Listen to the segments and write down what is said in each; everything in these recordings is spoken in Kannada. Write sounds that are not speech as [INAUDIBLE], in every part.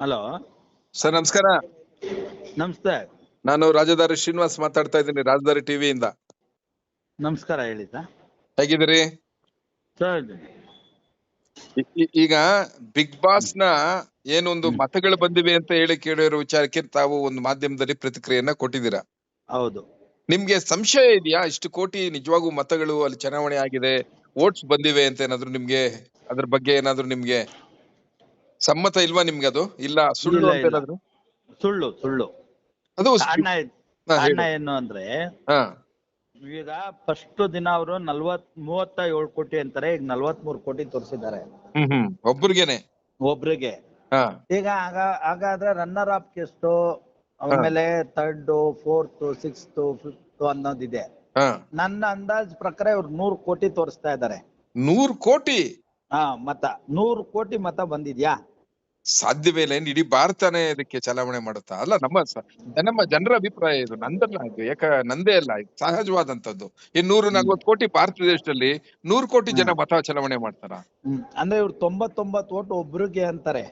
ಹಲೋ. ಸರ್ ನಮಸ್ಕಾರ. ನಮಸ್ತೆ. ನಾನು ರಾಜಧಾರಿ ಶ್ರೀನಿವಾಸ್ ಮಾತಾಡ್ತಾ ಇದ್ದೀನಿ ರಾಜಧಾರಿ ಇಂದ. ನಮಸ್ಕಾರ ಹೇಳಿ ಸರ್. ಹೇಗಿದ್ದೀರಿ? ಸರ್. ಈ- ಈ- ಈಗ ಬಿಗ್ ಬಾಸ್ನ ಏನೊಂದು ಮತಗಳು ಬಂದಿವೆ ಅಂತ ಹೇಳಿ ಕೇಳಿರೋ ವಿಚಾರಕ್ಕೆ ತಾವು ಒಂದು ಮಾಧ್ಯಮದಲ್ಲಿ ಪ್ರತಿಕ್ರಿಯೆಯನ್ನ ಕೊಟ್ಟಿದ್ದೀರಾ? ಹೌದು. ನಿಮ್ಗೆ ಸಂಶಯ ಇದೆಯಾ? ಇಷ್ಟು ಕೋಟಿ ನಿಜವಾಗೂ ಮತಗಳು ಅಲ್ಲಿ ಚುನಾವಣೆ ಆಗಿದೆ ವೋಟ್ಸ್ ಬಂದಿವೆ ಅಂತ ಏನಾದ್ರು ನಿಮ್ಗೆ ಅದ್ರ ಬಗ್ಗೆ ಏನಾದ್ರು ನಿಮ್ಗೆ ಸಮ್ಮತ ಇಲ್ವಾ ನಿಮ್ಗೆ ಅದು? ಇಲ್ಲ ಸುಳ್ಳು ಇಲ್ಲ, ಅಂತ ಇಲ್ಲ. ಏನಾದ್ರು ಸುಳ್ಳು ಸುಳ್ಳು. ಅದು ಅಣ್ಣ ಹಾ, ಕಾರಣ ಏನು ಅಂದ್ರೆ ಹಾ. ಈಗ ಫಸ್ಟ್ ದಿನ ಅವರು ನಲ್ವತ್ ಮೂವತ್ತ ಏಳು ಕೋಟಿ ಅಂತಾರೆ ಈಗ ನಲ್ವತ್ ಮೂರು ಕೋಟಿ ತೋರಿಸಿದ್ದಾರೆ. ಹ್ಮ್ ಹ್ಮ್. ಒಬ್ರಿಗೇನೆ? ಒಬ್ರಿಗೆ. ಹಾ. ಈಗ ಆಗ ಹಾಗಾದ್ರೆ ರನ್ನರ್ ಅಪ್ ಎಷ್ಟು? ಆಮೇಲೆ ಥರ್ಡ್ ಫೋರ್ತ್ ಸಿಕ್ಸ್ತ್ ಫಿಫ್ತ್ ಅನ್ನೋದಿದೆ. ಹಾ. ನನ್ನ ಅಂದಾಜ್ ಪ್ರಕಾರ ಇವ್ರು ನೂರು ಕೋಟಿ ತೋರಿಸ್ತಾ ಇದ್ದಾರೆ. ನೂರ್ ಕೋಟಿ? ಹಾ ಮತ ನೂರು ಕೋಟಿ ಮತ ಬಂದಿದ್ಯಾ? ಸಾಧ್ಯವೇ ಇಲ್ಲ. ಏನ್ ಇಡೀ ಭಾರತನೇ ಇದಕ್ಕೆ ಚಲಾವಣೆ ಮಾಡುತ್ತಾ? ಅಲ್ಲ ನಮ್ಮ ನಮ್ಮ ಜನರ ಅಭಿಪ್ರಾಯ ಇದು. ನಂದಲ್ಲ ಇದು ಯಾಕ ನಂದೇ ಅಲ್ಲ ಇದು ಸಹಜವಾದಂತದ್ದು ಈ ನೂರ ನಲ್ವತ್ತು ಕೋಟಿ ಭಾರತ ದೇಶದಲ್ಲಿ ನೂರು ಕೋಟಿ ಜನ ಮತ ಚಲಾವಣೆ ಮಾಡ್ತಾರ? ಅಂದ್ರೆ ಇವ್ರು ತೊಂಬತ್ತೊಂಬತ್ತು ಓಟ್ ಒಬ್ರಿಗೆ ಅಂತಾರೆ.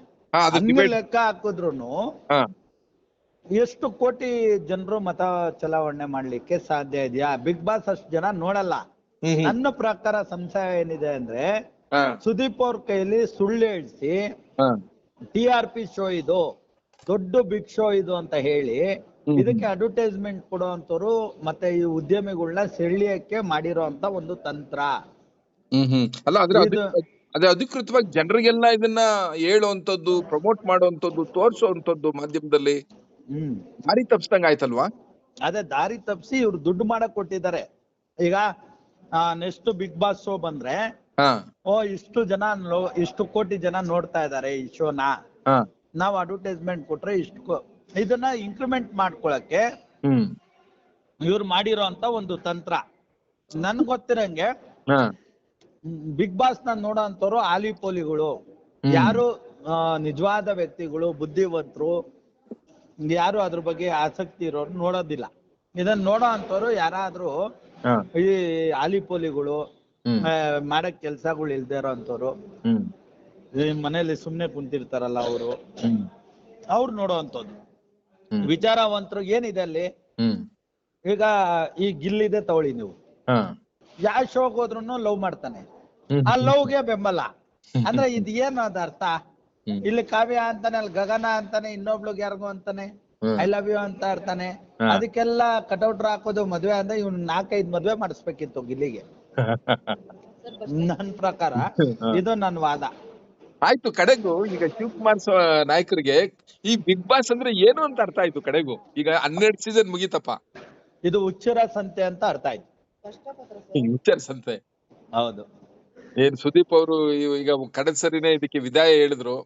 ಲೆಕ್ಕ ಹಾಕಿದ್ರು ಎಷ್ಟು ಕೋಟಿ ಜನರು ಮತ ಚಲಾವಣೆ ಮಾಡ್ಲಿಕ್ಕೆ ಸಾಧ್ಯ ಇದೆಯಾ? ಬಿಗ್ ಬಾಸ್ ಅಷ್ಟು ಜನ ನೋಡಲ್ಲ. ನನ್ನ ಪ್ರಕಾರ ಸಂಶಯ ಏನಿದೆ ಅಂದ್ರೆ ಸುದೀಪ್ ಅವ್ರ ಕೈಲಿ ಸುಳ್ಳು ಹೇಳ್ಸಿ ಟಿ ಆರ್ ಪಿ ಶೋ ಇದು ದೊಡ್ಡ ಬಿಗ್ ಶೋ ಇದು ಅಂತ ಹೇಳಿ ಇದಕ್ಕೆ ಅಡ್ವರ್ಟೈಸ್ಮೆಂಟ್ ಕೊಡುವಂತವ್ರು ಮತ್ತೆ ಈ ಉದ್ಯಮಿಗಳನ್ನ ಸೆಳ್ಳಿಯಕ್ಕೆ ಮಾಡಿರೋಂತ ಒಂದು ತಂತ್ರ. ಹ್ಮ್ ಹ್ಮ್. ಅಲ್ಲ ಇದು- ಅದೇ ಅಧಿಕೃತವಾಗಿ ಜನರಿಗೆಲ್ಲ ಇದನ್ನ ಹೇಳುವಂತದ್ದು ಪ್ರಮೋಟ್ ಮಾಡುವಂತದ್ದು ತೋರಿಸುವಂತದ್ದು ಮಾಧ್ಯಮದಲ್ಲಿ ಹ್ಮ್. ದಾರಿ ತಪ್ಪಿಸ್ದಂಗ ಆಯ್ತಲ್ವಾ? ಅದೇ ದಾರಿ ತಪ್ಪಿಸಿ ಇವ್ರು ದುಡ್ಡು ಮಾಡಕ್ ಕೊಟ್ಟಿದ್ದಾರೆ. ಈಗ ನೆಕ್ಸ್ಟ್ ಬಿಗ್ ಬಾಸ್ ಶೋ ಬಂದ್ರೆ ಓ ಇಷ್ಟು ಜನ ನೋ- ಇಷ್ಟು ಕೋಟಿ ಜನ ನೋಡ್ತಾ ಇದಾರೆ ಈ ಶೋನ. ಹಾ. ನಾವ್ ಅಡ್ವರ್ಟೈಸ್ಮೆಂಟ್ ಕೊಟ್ರೆ ಇಷ್ಟು ಕೋ- ಇದನ್ನ ಇಂಕ್ರಿಮೆಂಟ್ ಮಾಡ್ಕೊಳಕ್ಕೆ ಹ್ಮ್. ಇವ್ರು ಮಾಡಿರೋಂತ ಒಂದು ತಂತ್ರ. ನನ್ ಗೊತ್ತಿರಂಗೆ ಹಾ. ಬಿಗ್ ಬಾಸ್ನ ನೋಡೋ ಅಂತವ್ರು ಆಲಿ ಪೋಲಿಗಳು. ಹ್ಮ್. ಯಾರು ಆ, ನಿಜವಾದ ವ್ಯಕ್ತಿಗಳು ಬುದ್ಧಿವಂತರು ಯಾರು ಅದ್ರ ಬಗ್ಗೆ ಆಸಕ್ತಿ ಇರೋರು ನೋಡೋದಿಲ್ಲ. ಇದನ್ನ ನೋಡೋ ಅಂತವ್ರು ಯಾರಾದ್ರೂ ಹಾ. ಈ ಆಲಿ ಪೋಲಿಗಳು ಹ್ಮ್ ಆ, ಮಾಡಕ್ ಕೆಲ್ಸಗಳು ಇಲ್ದೇ ಇರೋ ಅಂತವ್ರು ಮನೇಲಿ ಸುಮ್ನೆ ಕುಂತಿರ್ತಾರಲ್ಲ ಅವರು. ಅವ್ರು ನೋಡೋ ಅಂತದ್ದು ಹ್ಮ್. ವಿಚಾರವಂತರು ಏನಿದೆ ಅಲ್ಲಿ? ಈಗ ಈ ಗಿಲ್ಲಿದೆ ತಗೊಳ್ಳಿ ನೀವು. ಯಾವ ಶೋಗ್ ಹೋದ್ರು ಲವ್ ಮಾಡ್ತಾನೆ. ಆ ಲವ್ಗೆ ಬೆಂಬಲ. ಅಂದ್ರೆ ಇದ್ ಏನು ಅದ ಅರ್ಥ? ಇಲ್ಲಿ ಕಾವ್ಯ ಅಂತಾನೆ ಅಲ್ಲಿ ಗಗನ ಅಂತಾನೆ ಇನ್ನೊಬ್ಳಿಗೆ ಯಾರ್ಗು ಅಂತಾನೆ. ಐ ಲವ್ ಯು ಅಂತ ಇರ್ತಾನೆ. ಅದಕ್ಕೆಲ್ಲ ಕಟೌಟ್ರ್ ಹಾಕೋದು ಮದ್ವೆ ಅಂದ್ರೆ ಇವ್ನ್ ನಾಲ್ಕೈದು ಮದ್ವೆ ಮಾಡಿಸ್ಬೇಕಿತ್ತು ಗಿಲ್ಲಿಗೆ. ನನ್ ಪ್ರಕಾರ ಇದು ನನ್ ವಾದ. ಆಯ್ತು ಕಡೆಗೂ. ಈಗ ಶಿವಕುಮಾರ್ ನಾಯಕರಿಗೆ ಈ ಬಿಗ್ ಬಾಸ್ ಅಂದ್ರೆ ಏನು ಅಂತ ಅರ್ಥ ಆಯ್ತು ಕಡೆಗೂ? ಈಗ ಹನ್ನೆರಡು ಸೀಸನ್ ಮುಗಿತಪ್ಪ. ಇದು ಹುಚ್ಚರ ಸಂತೆ ಅಂತ ಅರ್ಥ ಆಯ್ತು. ವಿಚಾರಿಸಂತೆ ಹೌದು. ಏನ್ ಸುದೀಪ್ ಅವರು ಈಗ ಕಡೆ ಸರಿನೇ ಇದಕ್ಕೆ ವಿದಾಯ ಹೇಳಿದ್ರು.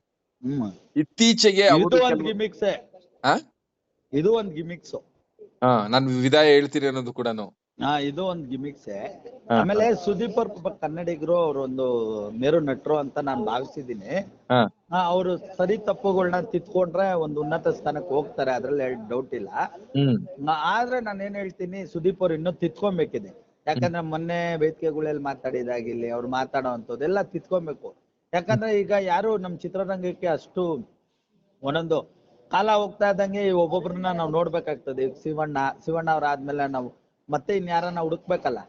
ಹ್ಮ್. ಇತ್ತೀಚೆಗೆ ಇದು ಒಂದ್ ಗಿಮಿಕ್ಸ್. ಹಾ ಇದು ಒಂದ್ ಗಿಮಿಕ್ಸ್. ಹಾ ನಾನು ವಿದಾಯ ಹೇಳ್ತೀನಿ ಅನ್ನೋದು ಕೂಡ ಹಾ ಇದು ಒಂದ್ ಗಿಮಿಕ್ಸ್. ಆಮೇಲೆ ಸುದೀಪ್ ಅವ್ರ ಪಾಪ ಕನ್ನಡಿಗರು ಅವ್ರೊಂದು ಮೇರು ನಟರು ಅಂತ ನಾನು ಭಾವಿಸಿದ್ದೀನಿ. ಹಾ. ಅವರು ಸರಿ ತಪ್ಪುಗಳನ್ನ ತಿತ್ಕೊಂಡ್ರೆ ಒಂದು ಉನ್ನತ ಸ್ಥಾನಕ್ಕೆ ಹೋಗ್ತಾರೆ ಅದ್ರಲ್ಲಿ ಡೌಟ್ ಇಲ್ಲ. ಆದ್ರೆ ನಾನು ಏನ್ ಹೇಳ್ತೀನಿ ಸುದೀಪ್ ಅವ್ರು ಇನ್ನೂ ತಿದ್ಕೊಬೇಕಿದೆ. ಯಾಕಂದ್ರೆ ಮೊನ್ನೆ ವೇದಿಕೆಗಳಲ್ಲಿ ಮಾತಾಡಿದಾಗಿಲ್ಲಿ ಅವ್ರು ಮಾತಾಡೋ ಅಂತದೆಲ್ಲ ತಿತ್ಕೊಬೇಕು ಯಾಕಂದ್ರೆ ಈಗ ಯಾರು ನಮ್ ಚಿತ್ರರಂಗಕ್ಕೆ ಅಷ್ಟು ಒಂದೊಂದು ಕಾಲ ಹೋಗ್ತಾ ಇದ್ದಂಗೆ ಒಬ್ಬೊಬ್ರನ್ನ ನಾವು ನೋಡ್ಬೇಕಾಗ್ತದೆ. ಶಿವಣ್ಣ ಶಿವಣ್ಣ ಅವ್ರ ಆದ್ಮೇಲೆ ನಾವು ಮತ್ತೆ ಇನ್ಯಾರನ್ನ ಹುಡುಕ್ಬೇಕಲ್ಲ.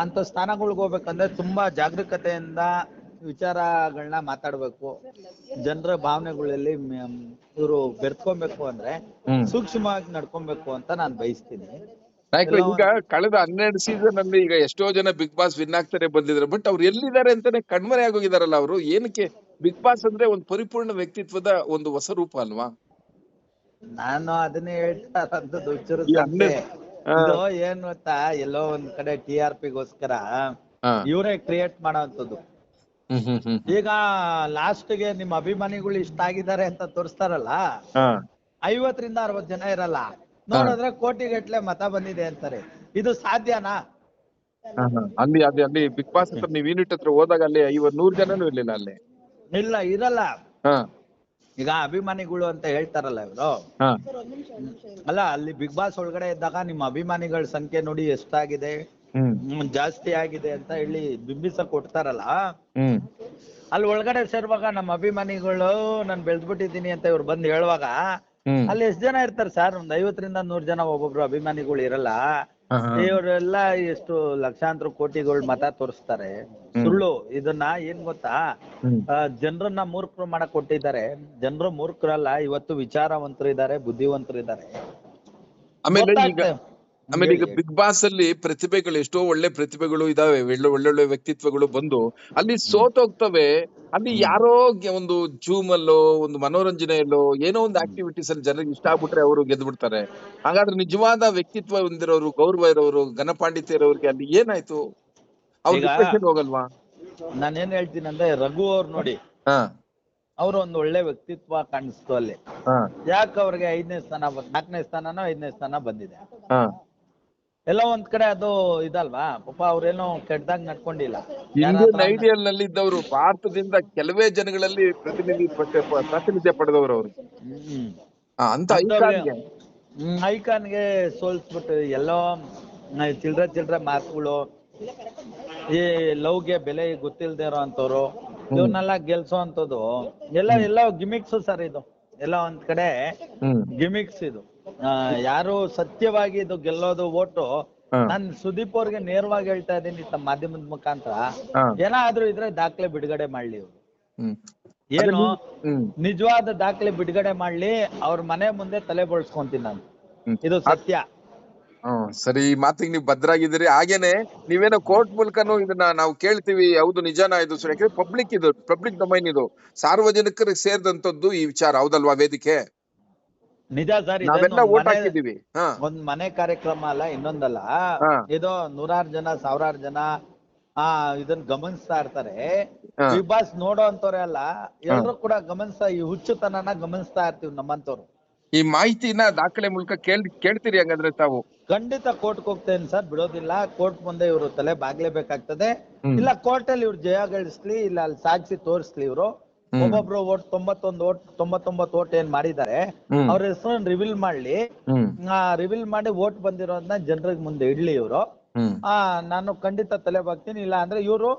ಅಂತ ಸ್ಥಾನಗಳಿಗೆ ಹೋಗ್ಬೇಕಂದ್ರೆ ತುಂಬಾ ಜಾಗರೂಕತೆಯಿಂದ ವಿಚಾರಗಳನ್ನ ಮಾತಾಡ್ಬೇಕು. ಜನರ ಭಾವನೆಗಳಲ್ಲಿ ಇವರು ಬೆರ್ತ್ಕೊಬೇಕು ಅಂದ್ರೆ ಸೂಕ್ಷ್ಮವಾಗಿ ನಡ್ಕೊಬೇಕು ಅಂತ ನಾನು ಬಯಸ್ತೀನಿ. ಈಗ ಕಳೆದ ಹನ್ನೆರಡು ಸೀಸನ್ ಅಲ್ಲಿ ಈಗ ಎಷ್ಟೋ ಜನ ಬಿಗ್ ಬಾಸ್ ವಿನ್ ಆಗ್ತಾರೆ ಬಂದಿದ್ರು ಬಟ್ ಅವ್ರು ಎಲ್ಲಿದ್ದಾರೆ ಅಂತಾನೆ ಕಣ್ಮರೆ ಆಗೋಗಿದಾರಲ್ಲ ಅವರು. ಏನಕ್ಕೆ? ಬಿಗ್ ಬಾಸ್ ಅಂದ್ರೆ ಒಂದು ಪರಿಪೂರ್ಣ ವ್ಯಕ್ತಿತ್ವದ ಒಂದು ಹೊಸ ರೂಪ ಅಲ್ವಾ? ನಾನು ಅದನ್ನೇ ಹೇಳ್ತಾ ಇದು ಏನ್ ಗೊತ್ತಾ? ಎಲ್ಲೋ ಒಂದ್ ಕಡೆ ಟಿ ಆರ್ ಪಿಗೋಸ್ಕರ ಇವರೇ ಕ್ರಿಯೇಟ್ ಮಾಡೋಂಥದ್ದು. ಈಗ ಲಾಸ್ಟ್ಗೆ ನಿಮ್ ಅಭಿಮಾನಿಗಳು ಇಷ್ಟ ಆಗಿದ್ದಾರೆ ಅಂತ ತೋರಿಸ್ತಾರಲ್ಲ? ಐವತ್ತರಿಂದ ಅರವತ್ ಜನ ಇರಲ್ಲ. ನೋಡಿದ್ರೆ ಕೋಟಿಗಟ್ಲೆ ಮತ ಬಂದಿದೆ ಅಂತಾರೆ. ಇದು ಸಾಧ್ಯನಾ. ಅಲ್ಲಿ ಅದೇ ಅಲ್ಲಿ ಬಿಗ್ ಬಾಸ್ ಹತ್ರ ನೀವ್ ಯೂನಿಟ್ ಹತ್ರ ಹೋದಾಗ ಅಲ್ಲಿ ಐವತ್ ನೂರ್ ಜನನು ಇರ್ಲಿಲ್ಲ ಅಲ್ಲಿ. ಇಲ್ಲ ಇರಲ್ಲ. ಈಗ ಅಭಿಮಾನಿಗಳು ಅಂತ ಹೇಳ್ತಾರಲ್ಲ ಇವರು. ಅಲ್ಲ ಅಲ್ಲಿ ಬಿಗ್ ಬಾಸ್ ಒಳಗಡೆ ಇದ್ದಾಗ ನಿಮ್ಮ ಅಭಿಮಾನಿಗಳ ಸಂಖ್ಯೆ ನೋಡಿ ಎಷ್ಟಾಗಿದೆ ಜಾಸ್ತಿ ಆಗಿದೆ ಅಂತ ಹೇಳಿ ಬಿಂಬಿಸ ಕೊಡ್ತಾರಲ್ಲ. ಅಲ್ಲಿ ಒಳಗಡೆ ಸೇರುವಾಗ ನಮ್ಮ ಅಭಿಮಾನಿಗಳು ನಾನು ಬೆಳೆದ್ಬಿಟ್ಟಿದ್ದೀನಿ ಅಂತ ಇವ್ರು ಬಂದು ಹೇಳುವಾಗ ಅಲ್ಲಿ ಎಷ್ಟ್ ಜನ ಇರ್ತಾರೆ ಸರ್? ಒಂದ್ ಐವತ್ತರಿಂದ ನೂರ್ ಜನ ಒಬ್ಬೊಬ್ರು ಅಭಿಮಾನಿಗಳು ಇರಲ್ಲ. ಇವರೆಲ್ಲ ಎಷ್ಟು ಲಕ್ಷಾಂತರ ಕೋಟಿಗಳ ಮತ ತೋರಿಸ್ತಾರೆ. ಸುಳ್ಳು ಇದನ್ನ ಏನ್ ಗೊತ್ತಾ? ಜನರನ್ನ ಮೂರ್ಖರು ಮಾಡಕ್ ಕೊಟ್ಟಿದ್ದಾರೆ. ಜನರು ಮೂರ್ಖರಲ್ಲ ಇವತ್ತು ವಿಚಾರವಂತರು ಇದ್ದಾರೆ ಬುದ್ಧಿವಂತರು ಇದ್ದಾರೆ. ಆಮೇಲೆ ಈಗ. ಬಿಗ್ ಬಾಸ್ ಅಲ್ಲಿ ಪ್ರತಿಭೆಗಳು ಎಷ್ಟೋ ಒಳ್ಳೆ ಪ್ರತಿಭೆಗಳು ಇದಾವೆ ಒಳ್ಳೆ ಒಳ್ಳೊಳ್ಳೆ ವ್ಯಕ್ತಿತ್ವಗಳು ಬಂದು. ಅಲ್ಲಿ ಸೋತೋಗ್ತವೆ ಅಲ್ಲಿ ಯಾರೋ ಒಂದು ಜೂಮ್ ಅಲ್ಲೋ ಒಂದು ಮನೋರಂಜನೆಯಲ್ಲೋ ಏನೋ ಒಂದು ಆಕ್ಟಿವಿಟೀಸ್ ಅಲ್ಲಿ ಜನರಿಗೆ ಇಷ್ಟ ಆಗ್ಬಿಟ್ರೆ ಅವರು ಗೆದ್ದು ಬಿಡ್ತಾರೆ ಹಾಗಾದ್ರೆ ನಿಜವಾದ ವ್ಯಕ್ತಿತ್ವ ಹೊಂದಿರೋರು ಗೌರವ ಇರೋರು ಘನಪಾಂಡಿತ್ಯ ಇರೋರಿಗೆ ಅಲ್ಲಿ ಏನಾಯ್ತು? ಅವ್ರು ಹೋಗಲ್ವಾ? ನಾನೇನ್ ಹೇಳ್ತೀನಿ ಅಂದ್ರೆ ರಘು ಅವ್ರು ನೋಡಿ. ಹಾ. ಅವ್ರ ಒಂದು ಒಳ್ಳೆ ವ್ಯಕ್ತಿತ್ವ ಕಾಣಿಸ್ತು ಅಲ್ಲಿ. ಯಾಕೆ ಅವ್ರಿಗೆ ಐದನೇ ಸ್ಥಾನ ನಾಲ್ಕನೇ ಸ್ಥಾನನೋ ಐದನೇ ಸ್ಥಾನ ಬಂದಿದೆ. ಹಾ. ಎಲ್ಲ ಒಂದ್ ಕಡೆ ಅದು ಇದಲ್ವಾ? ಪಾಪ ಅವ್ರೇನೋ ಕೆಟ್ಟದಾಗ ನಡ್ಕೊಂಡಿಲ್ಲ. ಇಂಡಿಯನ್ ಐಡಿಯಲ್ನಲ್ಲಿ ಇದ್ದವರು ಭಾರತದಿಂದ ಕೆಲವೇ ಜನಗಳಲ್ಲಿ ಪ್ರತಿನಿಧಿ ಪ್ರಾತಿನಿಧ್ಯ ಪಡೆದವರು ಅವರು. ಅಂತ ಐಕಾನ್ಗೆ. ಸೋಲ್ಸ್ಬಿಟ್ಟು ಎಲ್ಲೋ ಚಿಲ್ಡ್ರ ಚಿಲ್ಡ್ರ ಮಾತುಗಳು ಈ ಲವ್ಗೆ ಬೆಲೆ ಗೊತ್ತಿಲ್ದೇ ಇರೋ ಅಂತವ್ರು ಇವನ್ನೆಲ್ಲ ಗೆಲ್ಸೋ ಅಂತದ್ದು ಎಲ್ಲ ಎಲ್ಲ ಗಿಮಿಕ್ಸ್ ಸರ್ ಇದು. ಎಲ್ಲ ಒಂದ್ ಕಡೆ ಗಿಮಿಕ್ಸ್ ಇದು. ಯಾರು ಸತ್ಯವಾಗಿ ಇದು ಗೆಲ್ಲೋದು ಓಟು. ನಾನ್ ಸುದೀಪ್ ಅವ್ರಿಗೆ ನೇರವಾಗಿ ಹೇಳ್ತಾ ಇದ್ದೀನಿ ತಮ್ಮ ಮಾಧ್ಯಮದ ಮುಖಾಂತರ. ಏನಾದ್ರು ಇದ್ರೆ ದಾಖಲೆ ಬಿಡುಗಡೆ ಮಾಡ್ಲಿ ಇವ್ರು ಏನು? ನಿಜವಾದ ದಾಖಲೆ ಬಿಡುಗಡೆ ಮಾಡ್ಲಿ ಅವ್ರ ಮನೆ ಮುಂದೆ ತಲೆ ಬೋಳ್ಸ್ಕೊಂತೀನಿ ನಾನು. ಇದು ಸತ್ಯ. ಹ್ಮ್ ಸರಿ ಈ ಮಾತಿಗೆ ನೀವು ಭದ್ರಾಗಿದ್ದೀರಿ. ಹಾಗೇನೆ ನೀವೇನೋ ಕೋರ್ಟ್ ಮೂಲಕನೂ ಇದನ್ನ ನಾವು ಕೇಳ್ತೀವಿ. ಹೌದು ನಿಜಾನ ಇದು? ಯಾಕಂದ್ರೆ ಪಬ್ಲಿಕ್ ಇದು ಪಬ್ಲಿಕ್ ಡೊಮೈನ್ ಇದು. ಸಾರ್ವಜನಿಕರಿಗೆ ಸೇರಿದಂತದ್ದು ಈ ವಿಚಾರ ಹೌದಲ್ವಾ ವೇದಿಕೆ? ನಿಜ ಸರ್ ನಾವೆಲ್ಲ ಓಟ್ ಒಂದ್ ಮನೆ ಕಾರ್ಯಕ್ರಮ ಅಲ್ಲ ಇನ್ನೊಂದಲ್ಲ. ಇದು ನೂರಾರು ಜನ ಸಾವಿರಾರು ಜನ ಆ ಇದನ್ನ ಗಮನಿಸ್ತಾ ಇರ್ತಾರೆ. ಬಿಗ್ ಬಾಸ್ ನೋಡೋ ಅಂತವ್ರೆ ಅಲ್ಲ ಎಲ್ರು ಕೂಡ ಗಮನಿಸ್ತಾ ಈ ಹುಚ್ಚುತನನ ಗಮನಿಸ್ತಾ ಇರ್ತೀವಿ ನಮ್ಮಂತವ್ರು ಈ ಮಾಹಿತಿನ ದಾಖಲೆ ಮೂಲಕ ಕೇಳ್ ಕೇಳ್ತೀರಿ ಹಂಗಂದ್ರೆ ತಾವು. ಖಂಡಿತ ಕೋರ್ಟ್ ಹೋಗ್ತೇನೆ ಸರ್ ಬಿಡೋದಿಲ್ಲ. ಕೋರ್ಟ್ ಮುಂದೆ ಇವರು ತಲೆ ಬಾಗ್ಲೇಬೇಕಾಗ್ತದೆ. ಇಲ್ಲ ಕೋರ್ಟ್ ಅಲ್ಲಿ ಇವ್ರು ಜಯ ಗಳಿಸ್ಲಿ ಇಲ್ಲ ಅಲ್ಲಿ ಸಾಕ್ಷಿ ತೋರಿಸ್ಲಿ ಇವರು. ಒಬ್ಬೊಬ್ರು ಓಟ್ ತೊಂಬತ್ತೊಂದು ಓಟ್ ತೊಂಬತ್ತೊಂಬತ್ತು ಓಟ್ ಏನ್ ಮಾಡಿದ್ದಾರೆ. ಅವ್ರ ಹೆಸರನ್ನ ರಿವೀಲ್ ಮಾಡ್ಲಿ. ಆ ರಿವೀಲ್ ಮಾಡಿ ಓಟ್ ಬಂದಿರೋದನ್ನ ಜನರಿಗೆ ಮುಂದೆ ಇಡ್ಲಿ ಇವರು. ಆ ನಾನು ಖಂಡಿತ ತಲೆ ಬಾಗ್ತೀನಿ ಇಲ್ಲ ಅಂದ್ರೆ ಇವರು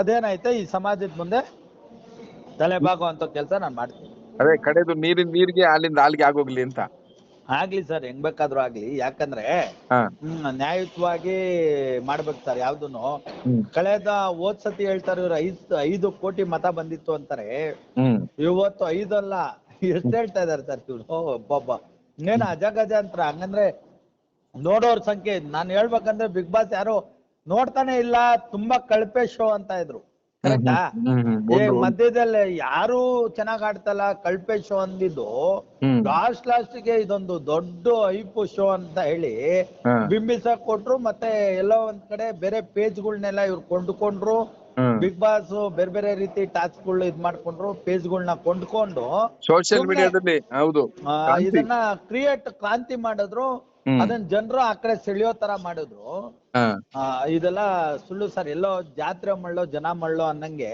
ಅದೇನೈತೆ ಈ ಸಮಾಜದ ಮುಂದೆ ತಲೆ ಬಾಗುವಂತ ಕೆಲಸ ನಾನು ಮಾಡ್ತೀನಿ. ಅದೇ ಕಡೆದು ನೀರಿನ ನೀರಿಗೆ ಹಾಲಿಂದ ಹಾಲಿಗೆ ಆಗೋಗ್ಲಿ ಅಂತ. ಆಗ್ಲಿ ಸರ್ ಹೆಂಗ್ ಬೇಕಾದ್ರೂ ಆಗ್ಲಿ. ಯಾಕಂದ್ರೆ ನ್ಯಾಯಯುತವಾಗಿ ಮಾಡ್ಬೇಕು ಸರ್ ಯಾವ್ದೂನು. ಕಳೆದ ಹೋದ್ ಸತಿ ಹೇಳ್ತಾರೆ ಇವ್ರು ಐದ್ ಐದು ಕೋಟಿ ಮತ ಬಂದಿತ್ತು ಅಂತಾರೆ. ಇವತ್ತು ಐದಲ್ಲ ಎಷ್ಟ್ ಹೇಳ್ತಾ ಇದಾರೆ ಸರ್ ಇವ್ರು? ಒಬ್ಬೊಬ್ಬ ಇನ್ನೇನು ಅಜಗಜ ಅಂತರ? ಹಂಗಂದ್ರೆ ನೋಡೋರ್ ಸಂಖ್ಯೆ ನಾನು ಹೇಳ್ಬೇಕಂದ್ರೆ ಬಿಗ್ ಬಾಸ್ ಯಾರು ನೋಡ್ತಾನೆ ಇಲ್ಲ ತುಂಬಾ ಕಳಪೆ ಶೋ ಅಂತ ಇದ್ರು. ಕರೆಕ್ಟಾ ಮಧ್ಯದಲ್ಲಿ ಯಾರು ಚೆನ್ನಾಗ್ ಆಡ್ತಲ್ಲ? ಕಳ್ಪೆ ಶೋ ಅಂದಿದ್ದು. ಲಾಸ್ಟ್ ಲಾಸ್ಟ್ಗೆ ಇದೊಂದು ದೊಡ್ಡ ಐಪು ಶೋ ಅಂತ ಹೇಳಿ ಬಿಂಬಿಸ ಬಿಂಬಿಸಕ್ ಕೊಟ್ರು ಮತ್ತೆ ಎಲ್ಲೋ ಒಂದ್ ಕಡೆ ಬೇರೆ ಪೇಜ್ಗಳನ್ನೆಲ್ಲ ಇವ್ರು ಕೊಂಡ್ಕೊಂಡ್ರು. ಬಿಗ್ ಬಾಸ್ ಬೇರೆ ಬೇರೆ ರೀತಿ ಟಾಸ್ಕ್ಗಳು ಇದ್ ಮಾಡ್ಕೊಂಡ್ರು ಪೇಜ್ಗಳನ್ನ ಕೊಂಡ್ಕೊಂಡು. ಸೋಶಿಯಲ್ ಮೀಡಿಯಾದಲ್ಲಿ ಹೌದು. ಇದನ್ನ ಕ್ರಿಯೇಟ್ ಕ್ರಾಂತಿ ಮಾಡಿದ್ರು. ಅದನ್ನ ಜನರು ಆ ಕಡೆ ಸೆಳೆಯೋ ತರ ಮಾಡಿದ್ರು. ಆ, ಇದೆಲ್ಲ ಸುಳ್ಳು ಸರ್ ಎಲ್ಲೋ ಜಾತ್ರೆ ಮಳ್ಳೋ ಜನ ಮಳ್ಳೋ ಅನ್ನಂಗೆ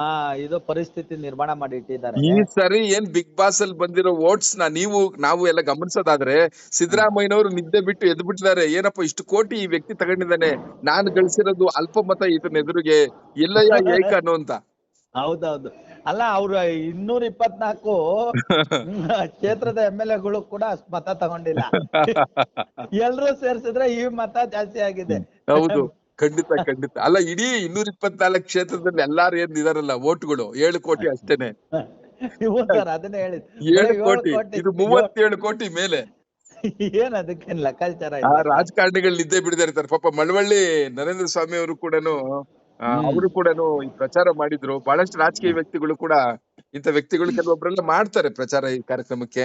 ಆ ಇದು ಪರಿಸ್ಥಿತಿ ನಿರ್ಮಾಣ ಮಾಡಿ ಇಟ್ಟಿದ್ದಾರೆ. ಈ ಸರಿ ಏನ್ ಬಿಗ್ ಬಾಸ್ ಅಲ್ಲಿ ಬಂದಿರೋ ವೋಟ್ಸ್ನ ನೀವು ನಾವು ಎಲ್ಲ ಗಮನಿಸೋದಾದ್ರೆ ಸಿದ್ದರಾಮಯ್ಯನವರು ನಿದ್ದೆ ಬಿಟ್ಟು ಎದ್ದು ಬಿಟ್ಟಿದ್ದಾರೆ. ಏನಪ್ಪ ಇಷ್ಟು ಕೋಟಿ ಈ ವ್ಯಕ್ತಿ ತಗೊಂಡಿದ್ದಾನೆ. ನಾನು ಗಳಿಸಿರೋದು ಅಲ್ಪ ಮತ ಈತನ ಎದುರಿಗೆ ಎಲ್ಲಯ್ಯ ಏಕ ಅನ್ನುವಂತ ಹೌದೌದು. ಅಲ್ಲ ಅವ್ರ ಇನ್ನೂರ ಇಪ್ಪತ್ನಾಲ್ಕು [LAUGHS] ಕ್ಷೇತ್ರದ ಎಂ ಎಲ್ ಎಗಳು ಕೂಡ ಅಷ್ಟ್ ಮತ ತಗೊಂಡಿಲ್ಲ. [LAUGHS] ಎಲ್ರು ಸೇರ್ಸಿದ್ರೆ ಈ ಮತ ಜಾಸ್ತಿ ಆಗಿದೆ. ಹೌದು. ಖಂಡಿತ ಖಂಡಿತ. ಅಲ್ಲ ಇಡೀ ಇನ್ನೂರ ಇಪ್ಪತ್ನಾಲ್ಕು ಕ್ಷೇತ್ರದಲ್ಲಿ ಎಲ್ಲಾರು ಏನ್ ಇದಾರಲ್ಲ ಓಟ್ಗಳು ಏಳು ಕೋಟಿ ಅಷ್ಟೇನೆ. [LAUGHS] ಅದನ್ನೇ ಹೇಳಿದ್. ಏಳು ಕೋಟಿ ಇದು ಮೂವತ್ತೇಳು ಕೋಟಿ ಮೇಲೆ. ಏನ್ ಅದಕ್ಕೇನ್ ಲೆಕ್ಕಾಚಾರ ರಾಜಕಾರಣಿಗಳು ನಿದ್ದೆ ಬಿಡದೇ ಇರ್ತಾರೆ. ಪಾಪ ಮಳವಳ್ಳಿ ನರೇಂದ್ರ ಸ್ವಾಮಿ ಅವರು ಕೂಡನು ಅವರು ಕೂಡ ಈ ಪ್ರಚಾರ ಮಾಡಿದ್ರು. ಬಹಳಷ್ಟು ರಾಜಕೀಯ ವ್ಯಕ್ತಿಗಳು ಕೂಡ ಇಂಥ ವ್ಯಕ್ತಿಗಳು ಕೆಲವೊಬ್ಬರೆಲ್ಲ ಮಾಡ್ತಾರೆ ಪ್ರಚಾರ ಈ ಕಾರ್ಯಕ್ರಮಕ್ಕೆ.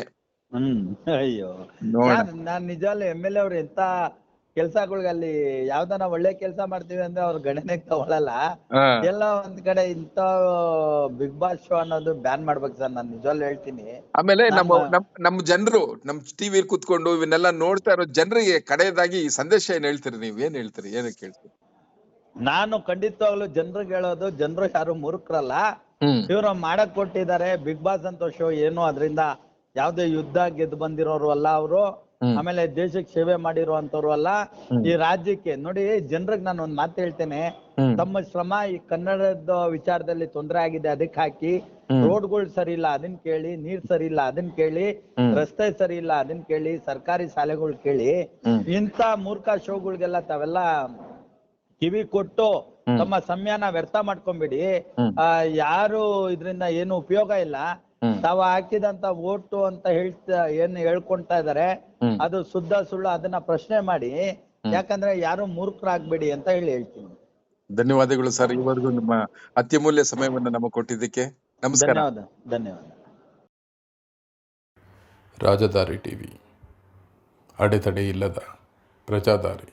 ಹ್ಮ್. ಅಯ್ಯೋ. ನಾನ್ ನಿಜವಾಗ್ಲೂ ಎಂ ಎಲ್ ಎ ಅವ್ರು ಎಂತ ಕೆಲ್ಸಗಳಿಗೆ ಅಲ್ಲಿ ಯಾವ್ದನ ಒಳ್ಳೆ ಕೆಲ್ಸ ಮಾಡ್ತೀವಿ ಅಂದ್ರೆ ಅವ್ರ ಗಣನೆ ತಗೊಳಲ್ಲ. ಎಲ್ಲ ಒಂದ್ ಕಡೆ ಇಂತ ಬಿಗ್ ಬಾಸ್ ಶೋ ಅನ್ನೋದು ಬ್ಯಾನ್ ಮಾಡ್ಬೇಕು ಸರ್ ನಾನು ನಿಜವಾಗ್ಲೂ ಹೇಳ್ತೀನಿ. ಆಮೇಲೆ ನಮ್ಮ ನಮ್ಮ- ನಮ್ ನಮ್ಮ ಜನರು ನಮ್ ಟಿವಿ ಕುತ್ಕೊಂಡು ಇವನ್ನೆಲ್ಲ ನೋಡ್ತಾ ಇರೋ ಜನರಿಗೆ ಕಡೆಯದಾಗಿ ಈ ಸಂದೇಶ ಏನ್ ಹೇಳ್ತೀರಿ ನೀವ್? ಏನ್ ಹೇಳ್ತೀರಿ? ಏನಕ್ಕೆ ಹೇಳ್ತೀರಿ? ನಾನು ಖಂಡಿತವಾಗ್ಲು ಜನರಿಗೆ ಹೇಳೋದು ಜನರು ಯಾರು ಮೂರ್ಖರಲ್ಲ. ಹ್ಮ್. ಇವ್ರು ಮಾಡಕ್ ಕೊಟ್ಟಿದ್ದಾರೆ ಬಿಗ್ ಬಾಸ್ ಅಂತ ಶೋ ಏನು ಅದರಿಂದ ಯಾವ್ದೇ ಯುದ್ಧ ಗೆದ್ದು ಬಂದಿರೋರು ಅಲ್ಲ ಅವರು. ಆಮೇಲೆ ದೇಶಕ್ಕೆ ಸೇವೆ ಮಾಡಿರುವಂತವ್ರು ಅಲ್ಲ. ಈ ರಾಜ್ಯಕ್ಕೆ ನೋಡಿ ಜನರಿಗೆ ನಾನು ಒಂದ್ ಮಾತು ಹೇಳ್ತೇನೆ. ತಮ್ಮ ಶ್ರಮ ಈ ಕನ್ನಡದ ವಿಚಾರದಲ್ಲಿ ತೊಂದರೆ ಆಗಿದೆ ಅದಕ್ಕೆ ಹಾಕಿ. ರೋಡ್ಗಳು ಸರಿ ಇಲ್ಲ ಅದನ್ನ ಕೇಳಿ. ನೀರ್ ಸರಿ ಇಲ್ಲ ಅದನ್ನ ಕೇಳಿ ರಸ್ತೆ ಸರಿ ಇಲ್ಲ ಅದನ್ನ ಕೇಳಿ. ಸರ್ಕಾರಿ ಶಾಲೆಗಳು ಕೇಳಿ. ಇಂತ ಮೂರ್ಖ ಶೋಗಳಿಗೆಲ್ಲ ತಾವೆಲ್ಲ ಕಿವಿ ಕೊಟ್ಟು ತಮ್ಮ ಸಮಯನ ವ್ಯರ್ಥ ಮಾಡ್ಕೊಂಬಿಡಿ. ಯಾರು ಇದರಿಂದ ಏನು ಉಪಯೋಗ ಇಲ್ಲ. ತಾವ ಹಾಕಿದಂತ ಓಟು ಅಂತ ಹೇಳ್ತಾ ಏನ್ ಹೇಳ್ಕೊಂತ ಇದಾರೆ ಅದು ಶುದ್ಧ ಸುಳ್ಳು ಅದನ್ನ ಪ್ರಶ್ನೆ ಮಾಡಿ. ಯಾಕಂದ್ರೆ ಯಾರು ಮೂರ್ಖರಾಗ್ಬೇಡಿ ಅಂತ ಹೇಳಿ ಹೇಳ್ತೀನಿ. ಧನ್ಯವಾದಗಳು ಸರ್. ಇವರೆಗೂ ನಿಮ್ಮ ಅತ್ಯಮೂಲ್ಯ ಸಮಯವನ್ನು ನಮಗೆ ಕೊಟ್ಟಿದ್ದಕ್ಕೆ ನಮಸ್ಕಾರ. ಧನ್ಯವಾದ ರಾಜಧಾರಿ ರಾಜದಾರಿ ಟಿವಿ. ಅಡೆತಡೆ ಇಲ್ಲದ ಪ್ರಜಾದಾರಿ.